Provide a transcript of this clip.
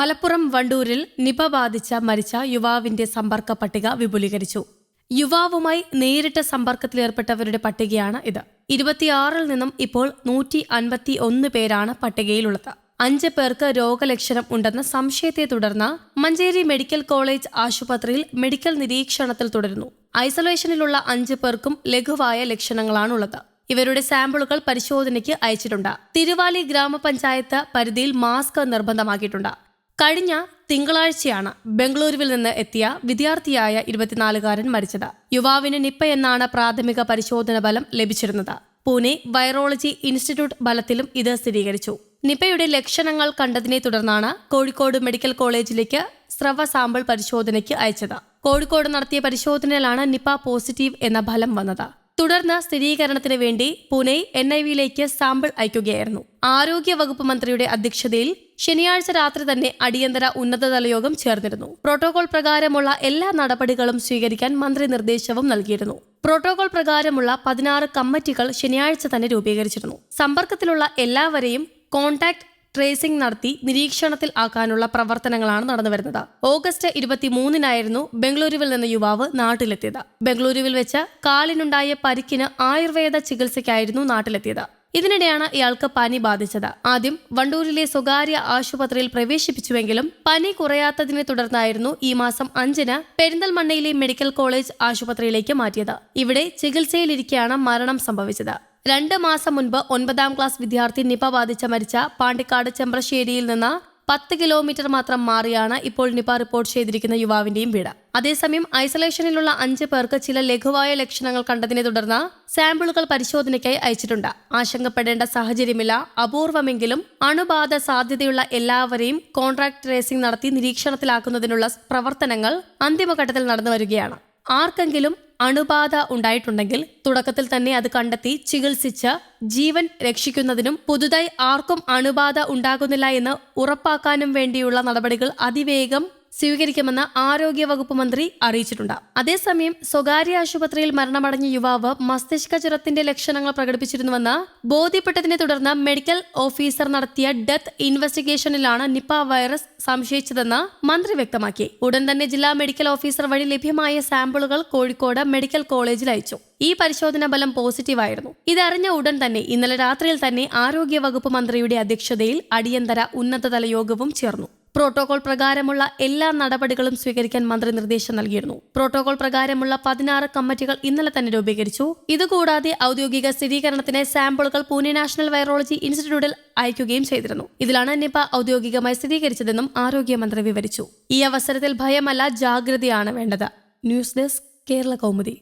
Malappuram വണ്ടൂരിൽ Nipah ബാധിച്ച മരിച്ച യുവാവിന്റെ സമ്പർക്ക പട്ടിക വിപുലീകരിച്ചു. യുവാവുമായി നേരിട്ട് സമ്പർക്കത്തിലേർപ്പെട്ടവരുടെ പട്ടികയാണ് ഇത്. ഇരുപത്തിയാറിൽ നിന്നും ഇപ്പോൾ നൂറ്റി അൻപത്തി ഒന്ന് പേരാണ് പട്ടികയിലുള്ളത്. അഞ്ച് പേർക്ക് രോഗലക്ഷണം ഉണ്ടെന്ന സംശയത്തെ തുടർന്ന് മഞ്ചേരി മെഡിക്കൽ കോളേജ് ആശുപത്രിയിൽ മെഡിക്കൽ നിരീക്ഷണത്തിൽ തുടരുന്നു. ഐസൊലേഷനിലുള്ള അഞ്ച് പേർക്കും ലഘുവായ ലക്ഷണങ്ങളാണുള്ളത്. ഇവരുടെ സാമ്പിളുകൾ പരിശോധനയ്ക്ക് അയച്ചിട്ടുണ്ട്. തിരുവാലി ഗ്രാമപഞ്ചായത്ത് പരിധിയിൽ മാസ്ക് നിർബന്ധമാക്കിയിട്ടുണ്ട്. കഴിഞ്ഞ തിങ്കളാഴ്ചയാണ് ബംഗളൂരുവിൽ നിന്ന് എത്തിയ വിദ്യാർത്ഥിയായ ഇരുപത്തിനാലുകാരൻ മരിച്ചത്. യുവാവിന് നിപ്പ എന്നാണ് പ്രാഥമിക പരിശോധന ഫലം ലഭിച്ചിരുന്നത്. പൂനെ വൈറോളജി ഇൻസ്റ്റിറ്റ്യൂട്ട് ഫലത്തിലും ഇത് സ്ഥിരീകരിച്ചു. നിപ്പയുടെ ലക്ഷണങ്ങൾ കണ്ടതിനെ തുടർന്നാണ് കോഴിക്കോട് മെഡിക്കൽ കോളേജിലേക്ക് സ്രവ സാമ്പിൾ പരിശോധനയ്ക്ക് അയച്ചത്. കോഴിക്കോട് നടത്തിയ പരിശോധനയിലാണ് നിപ്പ പോസിറ്റീവ് എന്ന ഫലം വന്നത്. തുടർന്ന് സ്ഥിരീകരണത്തിന് വേണ്ടി പൂനെ എൻ ഐ വിയിലേക്ക് സാമ്പിൾ അയക്കുകയായിരുന്നു. ആരോഗ്യ വകുപ്പ് മന്ത്രിയുടെ അധ്യക്ഷതയിൽ ശനിയാഴ്ച രാത്രി തന്നെ അടിയന്തര ഉന്നതതല യോഗം ചേർന്നിരുന്നു. പ്രോട്ടോകോൾ പ്രകാരമുള്ള എല്ലാ നടപടികളും സ്വീകരിക്കാൻ മന്ത്രി നിർദ്ദേശവും നൽകിയിരുന്നു. പ്രോട്ടോകോൾ പ്രകാരമുള്ള പതിനാറ് കമ്മിറ്റികൾ ശനിയാഴ്ച തന്നെ രൂപീകരിച്ചിരുന്നു. സമ്പർക്കത്തിലുള്ള എല്ലാവരെയും കോൺടാക്ട് ട്രേസിംഗ് നടത്തി നിരീക്ഷണത്തിൽ ആക്കാനുള്ള പ്രവർത്തനങ്ങളാണ് നടന്നു വരുന്നത്. ഓഗസ്റ്റ് ഇരുപത്തിമൂന്നിനായിരുന്നു ബംഗളൂരുവിൽ നിന്ന് യുവാവ് നാട്ടിലെത്തിയത്. ബംഗളൂരുവിൽ വെച്ച് കാലിനുണ്ടായ പരിക്കിന് ആയുർവേദ ചികിത്സയ്ക്കായിരുന്നു നാട്ടിലെത്തിയത്. ഇതിനിടെയാണ് ഇയാൾക്ക് പനി ബാധിച്ചത്. ആദ്യം വണ്ടൂരിലെ സ്വകാര്യ ആശുപത്രിയിൽ പ്രവേശിപ്പിച്ചുവെങ്കിലും പനി കുറയാത്തതിനെ തുടർന്നായിരുന്നു ഈ മാസം അഞ്ചിന് പെരിന്തൽമണ്ണയിലെ മെഡിക്കൽ കോളേജ് ആശുപത്രിയിലേക്ക് മാറ്റിയത്. ഇവിടെ ചികിത്സയിലിരിക്കെയാണ് മരണം സംഭവിച്ചത്. രണ്ട് മാസം മുൻപ് ഒൻപതാം ക്ലാസ് വിദ്യാർത്ഥി നിപ ബാധിച്ച മരിച്ച പാണ്ടിക്കാട് ചെമ്പ്രശ്ശേരിയിൽ നിന്ന് പത്ത് കിലോമീറ്റർ മാത്രം മാറിയാണ് ഇപ്പോൾ നിപ റിപ്പോർട്ട് ചെയ്തിരിക്കുന്ന യുവാവിന്റെയും വീട്. അതേസമയം ഐസൊലേഷനിലുള്ള അഞ്ച് പേർക്ക് ചില ലഘുവായ ലക്ഷണങ്ങൾ കണ്ടതിനെ തുടർന്ന് സാമ്പിളുകൾ പരിശോധനയ്ക്കായി അയച്ചിട്ടുണ്ട്. ആശങ്കപ്പെടേണ്ട സാഹചര്യമില്ല. അപൂർവമെങ്കിലും അണുബാധ സാധ്യതയുള്ള എല്ലാവരെയും കോൺട്രാക്ട് ട്രേസിംഗ് നടത്തി നിരീക്ഷണത്തിലാക്കുന്നതിനുള്ള പ്രവർത്തനങ്ങൾ അന്തിമഘട്ടത്തിൽ നടന്നു വരികയാണ്. ആർക്കെങ്കിലും അണുബാധ ഉണ്ടായിട്ടുണ്ടെങ്കിൽ തുടക്കത്തിൽ തന്നെ അത് കണ്ടെത്തി ചികിത്സിച്ച് ജീവൻ രക്ഷിക്കുന്നതിനും പുതുതായി ആർക്കും അണുബാധ ഉണ്ടാകുന്നില്ല എന്ന് ഉറപ്പാക്കാനും വേണ്ടിയുള്ള നടപടികൾ അതിവേഗം സ്വീകരിക്കുമെന്ന് ആരോഗ്യ വകുപ്പ് മന്ത്രി അറിയിച്ചിട്ടുണ്ട്. അതേസമയം സ്വകാര്യ ആശുപത്രിയിൽ മരണമടഞ്ഞ യുവാവ് മസ്തിഷ്ക ജ്വരത്തിന്റെ ലക്ഷണങ്ങൾ പ്രകടിപ്പിച്ചിരുന്നുവെന്ന് ബോധ്യപ്പെട്ടതിനെ തുടർന്ന് മെഡിക്കൽ ഓഫീസർ നടത്തിയ ഡെത്ത് ഇൻവെസ്റ്റിഗേഷനിലാണ് നിപ വൈറസ് സംശയിച്ചതെന്ന് മന്ത്രി വ്യക്തമാക്കി. ഉടൻ തന്നെ ജില്ലാ മെഡിക്കൽ ഓഫീസർ വഴി ലഭ്യമായ സാമ്പിളുകൾ കോഴിക്കോട് മെഡിക്കൽ കോളേജിൽ അയച്ചു. ഈ പരിശോധന ഫലം പോസിറ്റീവായിരുന്നു ഇതറിഞ്ഞ ഉടൻ തന്നെ ഇന്നലെ രാത്രിയിൽ തന്നെ ആരോഗ്യ വകുപ്പ് മന്ത്രിയുടെ അധ്യക്ഷതയിൽ അടിയന്തര ഉന്നതതല യോഗവും ചേർന്നു. പ്രോട്ടോകോൾ പ്രകാരമുള്ള എല്ലാ നടപടികളും സ്വീകരിക്കാൻ മന്ത്രി നിർദ്ദേശം നൽകിയിരുന്നു. പ്രോട്ടോകോൾ പ്രകാരമുള്ള പതിനാറ് കമ്മിറ്റികൾ ഇന്നലെ തന്നെ രൂപീകരിച്ചു. ഇതുകൂടാതെ ഔദ്യോഗിക സ്ഥിരീകരണത്തിന് സാമ്പിളുകൾ പൂനെ നാഷണൽ വൈറോളജി ഇൻസ്റ്റിറ്റ്യൂട്ടിൽ അയക്കുകയും ചെയ്തിരുന്നു. ഇതിലാണ് നിപ ഔദ്യോഗികമായി സ്ഥിരീകരിച്ചതെന്നും ആരോഗ്യമന്ത്രി വിവരിച്ചു. ഈ അവസരത്തിൽ ഭയമല്ല ജാഗ്രതയാണ് വേണ്ടത്. News desk Kerala Kaumudi.